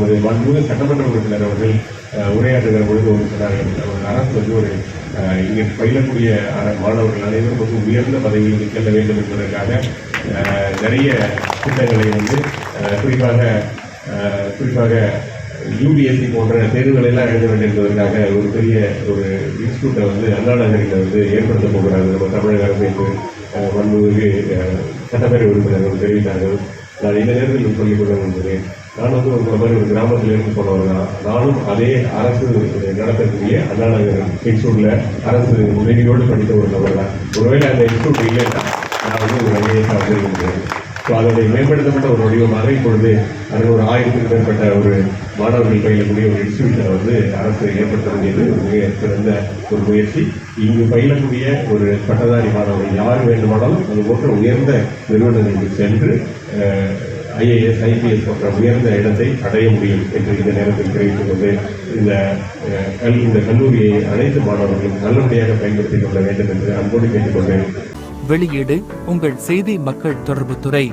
ஒரு மாண்புமிகு சட்டமன்ற உறுப்பினர் அவர்கள் உரையாற்றுகிற பொழுது ஒரு சொன்னார்கள் அரசு வந்து ஒரு இங்கே பயிலக்கூடிய மாணவர்கள் அனைவரும் வந்து உயர்ந்த பதவியில் செல்ல வேண்டும் என்பதற்காக நிறைய திட்டங்களை வந்து குறிப்பாக குறிப்பாக யூபிஎஸ்சி போன்ற தேர்வுகளை எல்லாம் எழுத வேண்டும் என்பதற்காக ஒரு பெரிய ஒரு இன்ஸ்டியூட்டை வந்து அண்ணா நகரில் வந்து ஏற்படுத்த போகிறார்கள். நம்ம தமிழக அரசு என்று அஹ், சட்டப்பேரவை உறுப்பினர்கள் தெரிவித்தார்கள். நான் இந்த நேரத்தில் சொல்லிக் கொள்ள விரும்புகிறேன் நான் வந்து ஒரு மாதிரி ஒரு கிராமத்தில் இருந்து போனவர் தான். நானும் அதே அரசு நடத்தக்கூடிய அண்ணா நகர் இன்ஸ்டியூட்ல அரசு உதவியோடு படித்த ஒரு நபர் தான். ஒருவேளை அந்த இன்ஸ்டியூட் இல்லைன்னா நான் வந்து ஒரு ஐஏஎஸ் வந்திருக்கிறேன் ஸோ அதனை மேம்படுத்தப்பட்ட ஒரு வடிவமாக இப்பொழுது அதில் ஒரு ஆயிரத்துக்கு மேற்பட்ட ஒரு மாணவர்கள் பயிலக்கூடிய ஒரு இன்ஸ்டியூட்டை வந்து அரசு ஏற்படுத்த வேண்டியது. ஒரு மிக சிறந்த ஒரு முயற்சி. இங்கு பயிலக்கூடிய ஒரு பட்டதாரி மாணவர்கள் யார் வேண்டுமானாலும் அது போன்ற உயர்ந்த நிறுவனங்களுக்கு சென்று ஐஏஎஸ் ஐபிஎஸ் போன்ற உயர்ந்த இடத்தை அடைய முடியும் என்று இந்த நேரத்தில் தெரிவித்துக் கொண்டு இந்த கல்- இந்த கல்லூரியை அனைத்து மாணவர்களும் நல்லபடியாக பயன்படுத்திக் கொள்ள வேண்டும் என்று அன்போடு கேட்டுக்கொண்டேன் வெளியீடு உங்கள் செய்தி மக்கள் தொடர்புத்துறை.